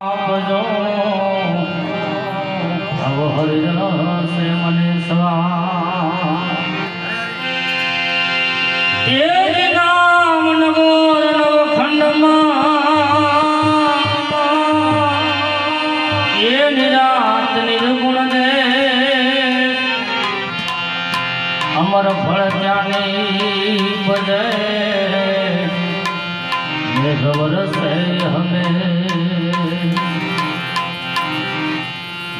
આપજો આવો હરિદાસ મને સ્વા નામ નવો નવ ખંડમાં ને ખબર છે હમે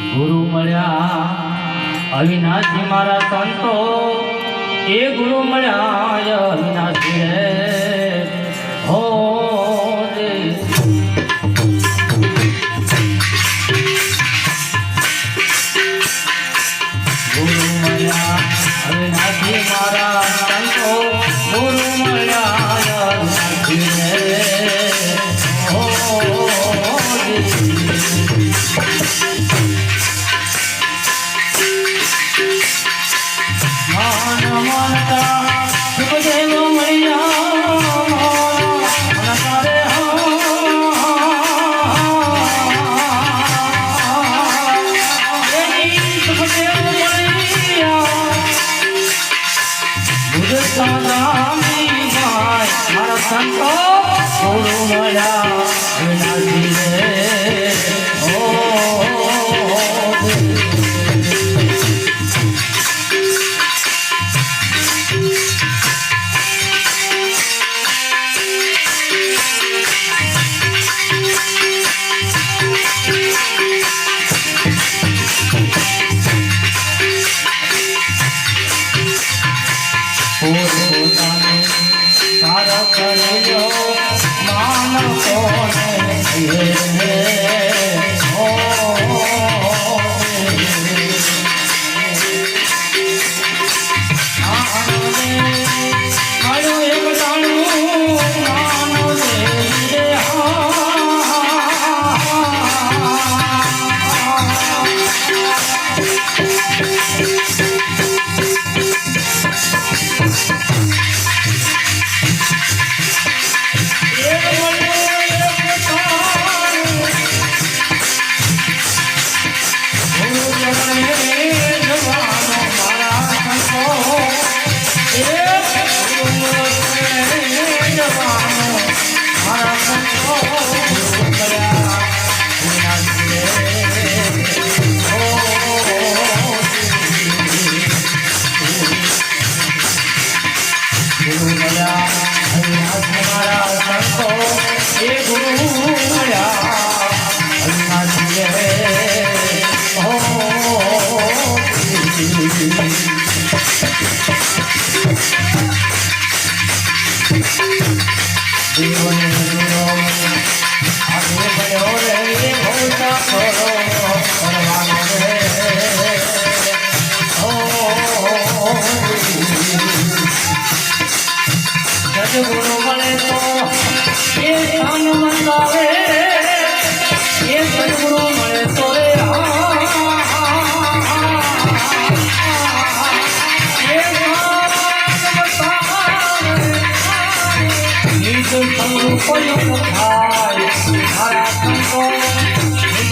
ગુરુ મળ્યા અવિનાશી મારા સંતો એ ગુરુ મળ્યા અવિનાશી રે હો મારા સંતો છોડું મળ્યા. है એ ગુરુ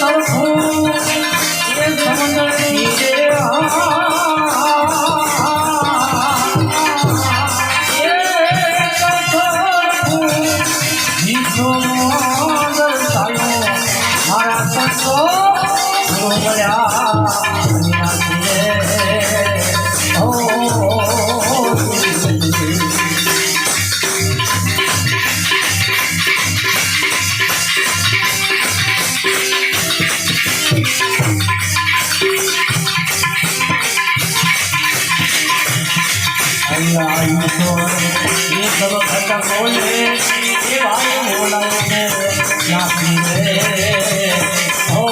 সব આયુષ્ય એ સબ ખતમ બોલે એ ભાઈ બોલાય ને નાખી રે ઓ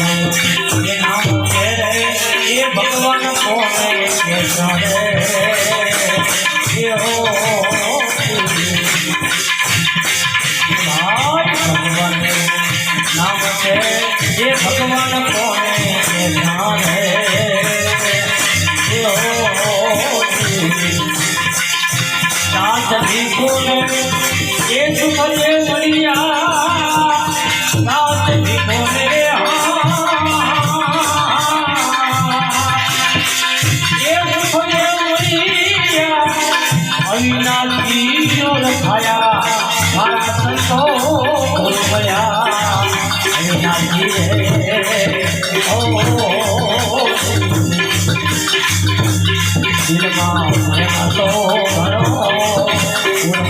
ભગવાન એ નામ છે રે એ ભગવાન કોને કે જાણે એ હો ભાઈ ભગવાન નામ છે એ ભગવાન કોને કે જાણે Well,